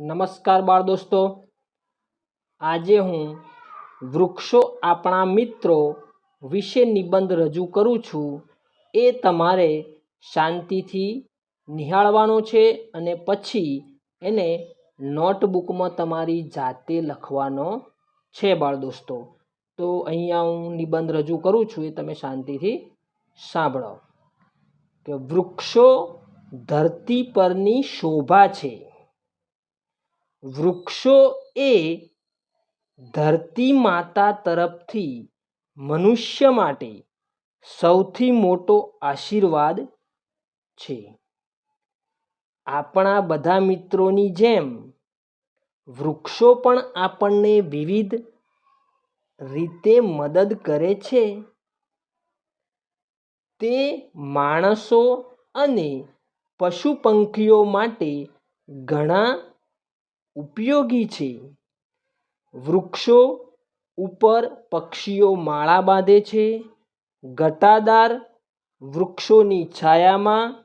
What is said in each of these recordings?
નમસ્કાર બાળ દોસ્તો. આજે હું વૃક્ષો આપણા મિત્રો વિશે નિબંધ રજૂ કરું છું. એ તમારે શાંતિથી નિહાળવાનો છે અને પછી એને નોટબુકમાં તમારી જાતે લખવાનો છે બાળ દોસ્તો. તો અહીંયા હું નિબંધ રજૂ કરું છું એ તમે શાંતિથી સાંભળો. કે વૃક્ષો ધરતી પરની શોભા છે. વૃક્ષો એ ધરતી માતા તરફથી મનુષ્ય માટે સૌથી મોટો આશીર્વાદ છે. આપણા બધા મિત્રોની જેમ વૃક્ષો પણ આપણને વિવિધ રીતે મદદ કરે છે. તે માણસો અને પશુ પંખીઓ માટે ઘણા ઉપયોગી છે. વૃક્ષો ઉપર પક્ષીઓ માળા બાંધે છે. ઘટાદાર વૃક્ષોની છાયામાં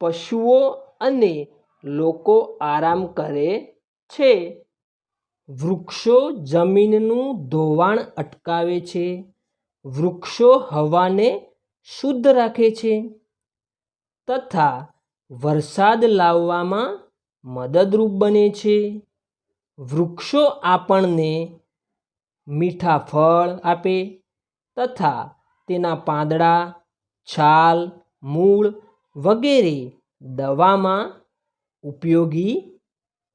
પશુઓ અને લોકો આરામ કરે છે. વૃક્ષો જમીનનું ધોવાણ અટકાવે છે. વૃક્ષો હવાને શુદ્ધ રાખે છે. તથા વરસાદ લાવવામાં મદદરૂપ બને છે. વૃક્ષો આપણને મીઠા ફળ આપે તથા તેના પાંદડા, છાલ, મૂળ વગેરે દવામાં ઉપયોગી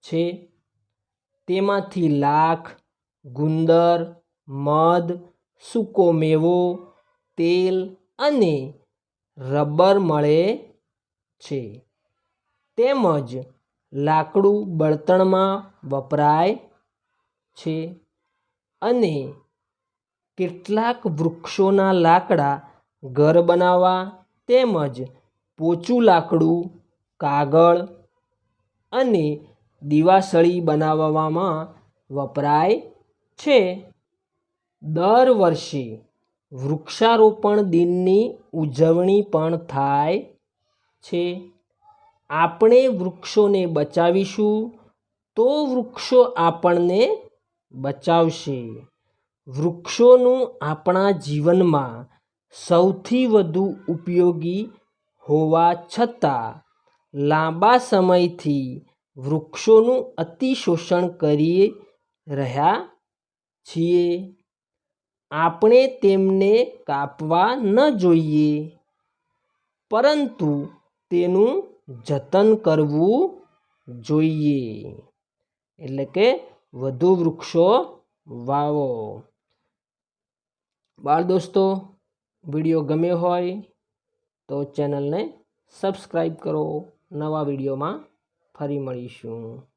છે. તેમાંથી લાખ, ગુંદર, મધ, સૂકો મેવો, તેલ અને રબર મળે છે. તેમજ લાકડું બળતણમાં વપરાય છે અને કેટલાક વૃક્ષોના લાકડા ઘર બનાવવા તેમજ પોચું લાકડું, કાગળ અને દિવાસળી બનાવવામાં વપરાય છે. દર વર્ષે વૃક્ષારોપણ દિનની ઉજવણી પણ થાય છે. આપણે વૃક્ષોને બચાવીશું તો વૃક્ષો આપણને બચાવશે. વૃક્ષોનું આપણા જીવનમાં સૌથી વધુ ઉપયોગી હોવા છતાં લાંબા સમયથી વૃક્ષોનું અતિશોષણ કરી રહ્યા છીએ. આપણે તેમને કાપવા ન જોઈએ, પરંતુ તેનું જતન કરવું જોઈએ. એટલે કે વધુ વૃક્ષો વાવો. બાળ દોસ્તો, વીડિયો ગમ્યો હોય તો ચેનલને સબસ્ક્રાઈબ કરો. નવા વિડીયોમાં ફરી મળીશું.